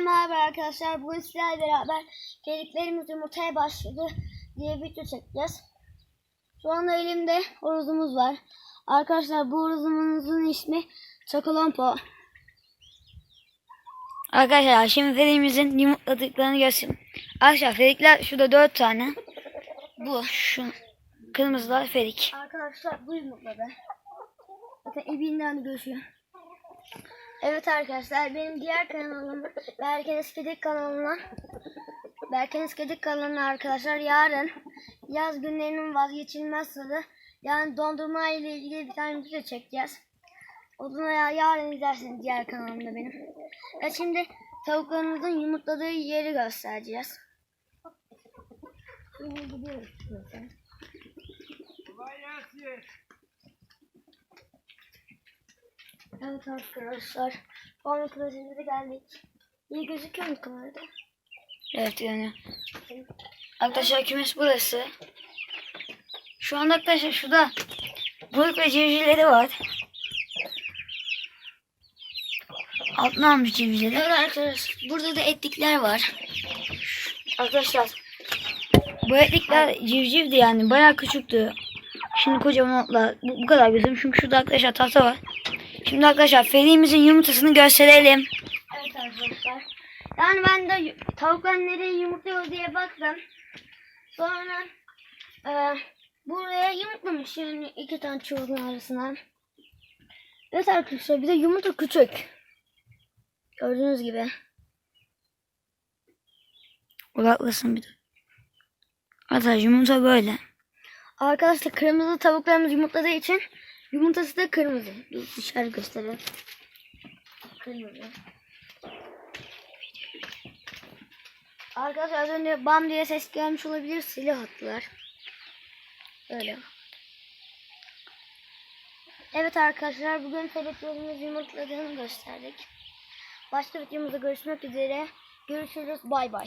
merhaba arkadaşlar. Bugün sizlerle beraber geliklerimiz yumurtaya başladı diye video çekeceğiz. Şu anda elimde horozumuz var. Arkadaşlar bu horozumuzun ismi Çokolompo. Arkadaşlar şimdi Felik'imizin yumurtladıklarını göstereyim. Arkadaşlar Felikler şurada dört tane. Bu şu kırmızılar Felik. Arkadaşlar bu yumurtladı. Zaten ibinden gözüyor. Evet arkadaşlar benim diğer kanalım Berken Eskedik kanalına Berken Eskedik kanalına arkadaşlar yarın yaz günlerinin vazgeçilmez tadı yani dondurma ile ilgili bir tane video çekeceğiz. O zaman ya- yarın izlersiniz diğer kanalımda benim. Ve şimdi tavuklarımızın yumurtladığı yeri göstereceğiz. Şimdi gidiyoruz. Evet arkadaşlar. Sonra klozemize geldik. İyi gözüküyor mu kamerada? Evet yani. Arkadaşlar kümes burası. Şu anda arkadaşlar şurada balık ve civcivleri var. Altına almış civcivleri. Evet arkadaşlar. Burada da etlikler var. Arkadaşlar bu etlikler civcivdi yani bayağı küçüktü. Şimdi kocaman otlar. Bu, bu kadar gözüm. Çünkü şurada arkadaşlar tahta var. Şimdi arkadaşlar Feri'mizin yumurtasını gösterelim. Evet arkadaşlar. Yani ben de tavuklar nereye yumurtluyor diye baktım. Sonra e, buraya yumurtlamış yani iki tane çuvalın arasına. Evet arkadaşlar bir de yumurta küçük. Gördüğünüz gibi. Odaklasın bir de. Arkadaşlar yumurta böyle. Arkadaşlar kırmızı tavuklarımız yumurtladığı için yumurtası da kırmızı. Dur dışarı gösterelim. Kırmızı. Arkadaşlar az önce bam diye ses gelmiş olabilir. Silah attılar. Öyle. Evet arkadaşlar bugün feleklerimiz yumurtladığını gösterdik. Başka videomuzda görüşmek üzere. Görüşürüz. Bay bay.